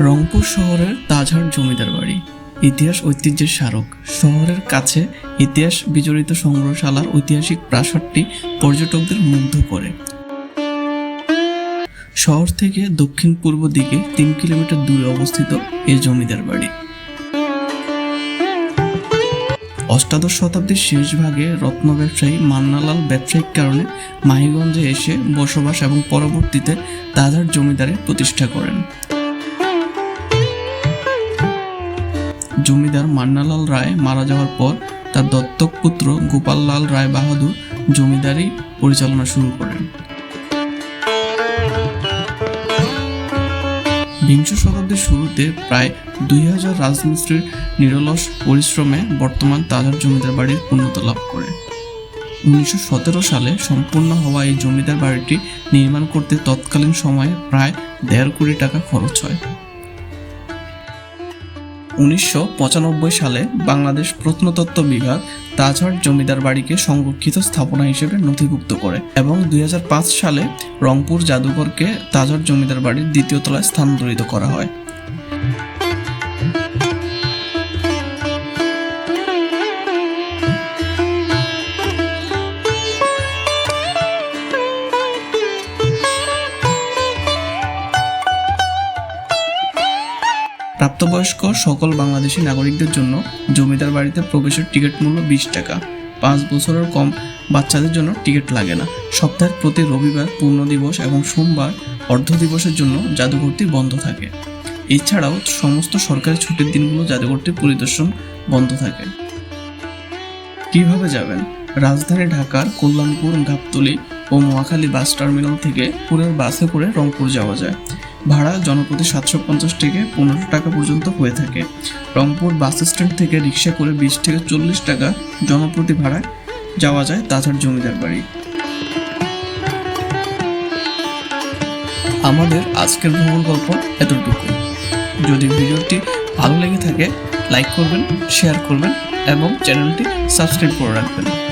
রংপুর শহরের তাজহাট জমিদার বাড়ি, ইতিহাস ঐতিহ্যের স্মারক। শহরের কাছে ইতিহাস বিজড়িত সংগ্রহশালার ঐতিহাসিক প্রাসাদটি পর্যটকদের মুগ্ধ করে। শহর থেকে দক্ষিণ পূর্ব দিকে তিন কিলোমিটার দূরে অবস্থিত এই জমিদার বাড়ি। অষ্টাদশ শতাব্দীর শেষ ভাগে রত্ন ব্যবসায়ী মান্নালাল ব্যবসায়িক কারণে মাহিগঞ্জে এসে বসবাস এবং পরবর্তীতে তাজহাট জমিদারের প্রতিষ্ঠা করেন। জমিদার মান্নালাল রায় মারা যাওয়ার পর তার দত্তক পুত্র গোপাললাল রায় বাহাদুর জমিদারি পরিচালনা শুরু করেন। বিংশ শতাব্দীর শুরুতে প্রায় দুই হাজার রাজমিস্ত্রির নিরলস পরিশ্রমে বর্তমান তাজার জমিদার বাড়ির পূর্ণতা লাভ করে। উনিশশো সতেরো সালে সম্পূর্ণ হওয়া এই জমিদার বাড়িটি নির্মাণ করতে তৎকালীন সময়ে প্রায় দেড় কোটি টাকা খরচ হয়। উনিশশো পঁচানব্বই সালে বাংলাদেশ প্রত্নতত্ত্ব বিভাগ তাজহাট জমিদার বাড়িকে সংরক্ষিত স্থাপনা হিসেবে নথিভুক্ত করে এবং দুই হাজার পাঁচ সালে রংপুর জাদুঘরকে তাজহাট জমিদার বাড়ির দ্বিতীয় তলায় স্থানান্তরিত করা হয়। প্রাপ্তবয়স্ক সকল বাংলাদেশি নাগরিকদের জন্য জমিদার বাড়িতে প্রবেশের টিকিট মূল্য বিশ টাকা। পাঁচ বছরের কম বাচ্চাদের জন্য টিকিট লাগে না। সপ্তাহের প্রতি রবিবার পূর্ণ দিবস এবং সোমবার অর্ধ দিবসের জন্য জাদুঘরটি বন্ধ থাকে। এছাড়াও সমস্ত সরকারি ছুটির দিনগুলো জাদুঘরটি পরিদর্শন বন্ধ থাকে। কীভাবে যাবেন? রাজধানী ঢাকার কল্যাণপুর, গাবতলী ও নোয়াখালী বাস টার্মিনাল থেকে পুরের বাসে করে রংপুর যাওয়া যায়। ভাড়া জনপ্রতি সাতশো পঞ্চাশ থেকে পনেরো টাকা পর্যন্ত হয়ে থাকে। রংপুর বাস স্ট্যান্ড থেকে রিক্সা করে বিশ থেকে চল্লিশ টাকা জনপ্রতি ভাড়ায় যাওয়া যায় তাছাড় জমিদার বাড়ি। আমাদের আজকের ভ্রমণ গল্প এতটুকু। যদি ভিডিওটি ভালো লেগে থাকে, লাইক করবেন, শেয়ার করবেন এবং চ্যানেলটি সাবস্ক্রাইব করে রাখবেন।